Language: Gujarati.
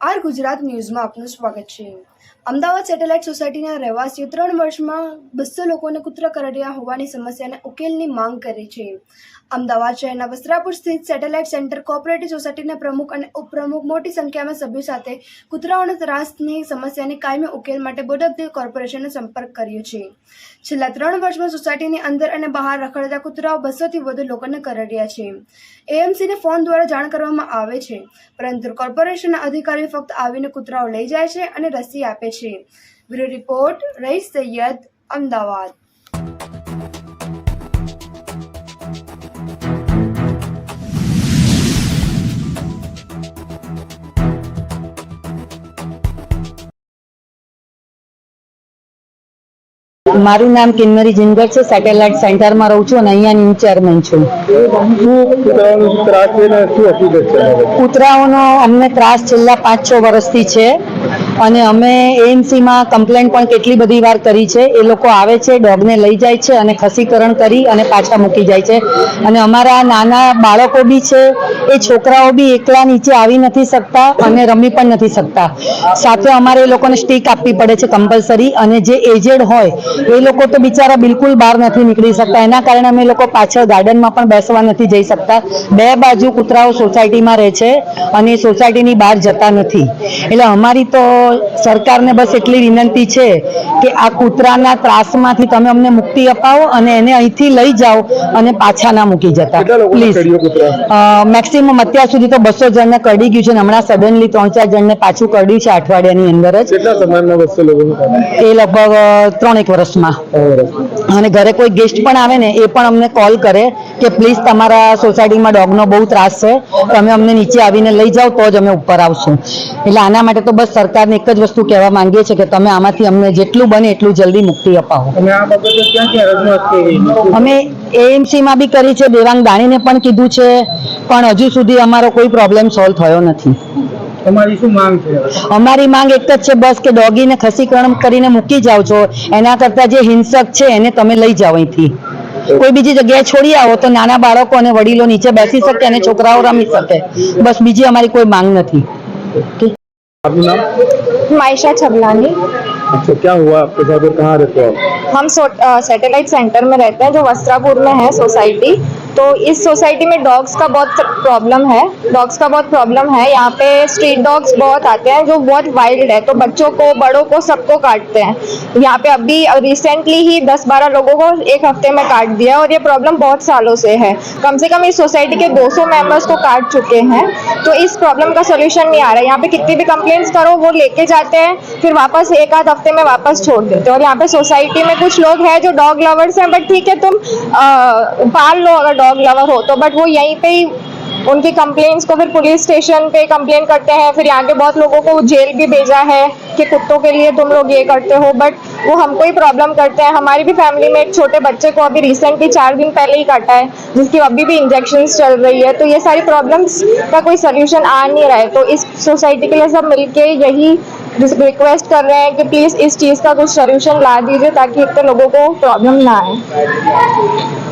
આર ગુજરાત ન્યૂઝમાં આપનું સ્વાગત છે. અમદાવાદ સેટેલાઇટ સોસાયટીના રહેવાસીઓ ત્રણ વર્ષમાં બસો લોકોને કૂતરા કરડ્યા હોવાની સમસ્યાને ઉકેલની માંગ કરી છે. અમદાવાદ શહેરના વસ્ત્રાપુર સ્થિત સેટેલાઇટ સેન્ટર કોઓપરેટિવ સોસાયટીના પ્રમુખ અને ઉપપ્રમુખ મોટી સંખ્યામાં સભ્યો સાથે કૂતરાઓના ત્રાસની સમસ્યાની કાયમી ઉકેલ માટે ધી કોર્પોરેશનનો સંપર્ક કર્યો છે. છેલ્લા ત્રણ વર્ષમાં સોસાયટીની અંદર અને બહાર રખડતા કૂતરાઓ બસોથી વધુ લોકોને કરડ્યા છે. એએમસીને ફોન દ્વારા જાણ કરવામાં આવે છે. પરંતુ કોર્પોરેશનના અધિકારીઓ ફક્ત આવીને કૂતરાઓ લઈ જાય છે અને રસી આપે છે. Bureau report, Rais Saiyed, Ahmedabad. મારું નામ કિન્નરી જિંગર છે સેટેલાઇટ સેન્ટરમાં રહું છું અને અહીંયા ન્યૂ ચેરમેન છું. કૂતરાઓનો અમને ત્રાસ છેલ્લા પાંચ છ વર્ષથી છે. અને અમે એએમસીમાં કમ્પ્લેન પણ કેટલી બધી વાર કરી છે. એ લોકો આવે છે, ડોગને લઈ જાય છે અને ખસીકરણ કરી અને પાછા મૂકી જાય છે. અને અમારા નાના બાળકો બી છે, એ છોકરાઓ બી એકલા નીચે આવી નથી શકતા અને રમી પણ નથી શકતા. સાથે અમારે એ લોકોને સ્ટીક આપવી પડે છે કમ્પલસરી અને જે એજેડ હોય, એ લોકો તો બિચારા બિલકુલ બહાર નથી નીકળી શકતા. એના કારણે અમે લોકો પાછળ ગાર્ડનમાં પણ બેસવા નથી જઈ શકતા. બે બાજુ કૂતરાઓ સોસાયટીમાં રહે છે અને એ સોસાયટીની બહાર જતા નથી. એટલે અમારી તો સરકારને બસ એટલી વિનંતી છે કે આ કૂતરાના ત્રાસમાંથી તમે અમને મુક્તિ અપાવો અને એને અહીંથી લઈ જાઓ અને પાછા ના મૂકી જતા. પ્લીઝ મેક્સિમમ અત્યાર સુધી તો બસો જણને કરડી ગયું છે અને હમણાં સડનલી ત્રણ ચાર જણને પાછું કરડ્યું છે અઠવાડિયાની અંદર જ. એ લગભગ ત્રણેક ત્રણ એક વર્ષમાં. અને ઘરે કોઈ ગેસ્ટ પણ આવે ને એ પણ અમને કોલ કરે કે પ્લીઝ તમારા સોસાયટીમાં ડોગનો બહુ ત્રાસ છે. તમે અમને નીચે આવીને લઈ જાઓ તો જ અમે ઉપર આવશું. એટલે આના માટે તો બસ સરકારને એક જ વસ્તુ કહેવા માંગીએ છીએ કે તમે આમાંથી અમને જેટલું બને એટલું જલ્દી મુક્તિ અપાવો. અમે એએમસીમાં બી કરી છે દેવાંગ દાણીને પણ કીધું છે પણ હજુ સુધી અમારો કોઈ પ્રોબ્લેમ સોલ્વ થયો નથી. તમારી શું માંગ છે અમારી માંગ એક જ છે બસ કે ડોગીને ખસીકરણ કરીને મૂકી જાઓ છો એના કરતા જે હિંસક છે એને તમે લઈ જાઓ અહીંથી કોઈ બીજી જગ્યાએ છોડી આવો તો નાના બાળકો અને વડીલો નીચે બેસી શકે અને છોકરાઓ રમી શકે બસ બીજી અમારી કોઈ માંગ નથી આપનું નામ मायशा छबलानी अच्छा क्या हुआ आपके साथ और कहाँ रहते हो आप हम सैटेलाइट सेंटर में रहते हैं जो वस्त्रापुर में है सोसाइटी तो इस सोसाइटी में डॉग्स का बहुत प्रॉब्लम है, डॉग्स का बहुत प्रॉब्लम है। यहाँ पे स्ट्रीट डॉग्स बहुत आते हैं जो बहुत वाइल्ड है तो बच्चों को, बड़ों को सबको काटते हैं। यहाँ पे अभी रिसेंटली ही 10-12 लोगों को एक हफ़्ते में काट दिया और ये प्रॉब्लम बहुत सालों से है। कम से कम इस सोसाइटी के 200 मेंबर्स को काट चुके हैं। तो इस प्रॉब्लम का सोल्यूशन नहीं आ रहा। है यहाँ पे कितनी भी कंप्लेंट्स करो, वो लेके जाते हैं, फिर वापस एक आध हफ़्ते में वापस छोड़ देते हैं। और यहाँ पे सोसाइटी में कुछ लोग हैं जो डॉग लवर्स हैं बट ठीक है, तुम पाल लो अगर डॉग लवर हो तो। बट वो यहीं पे ही उनकी कंप्लेंट्स को फिर पुलिस स्टेशन पे कंप्लेन करते हैं। फिर यहाँ के बहुत लोगों को जेल भी भेजा है कि कुत्तों के लिए तुम लोग ये करते हो। बट वो हमको ही प्रॉब्लम करते हैं। हमारी भी फैमिली में एक छोटे बच्चे को अभी रिसेंटली चार दिन पहले ही काटा है, जिसकी अभी भी इंजेक्शन चल रही है। तो ये सारी प्रॉब्लम्स का कोई सोल्यूशन आ नहीं रहा है। तो इस सोसाइटी के लिए सब मिलके यही रिक्वेस्ट कर रहे हैं कि प्लीज़ इस चीज़ का कुछ सोल्यूशन ला दीजिए, ताकि इतने लोगों को प्रॉब्लम ना आए।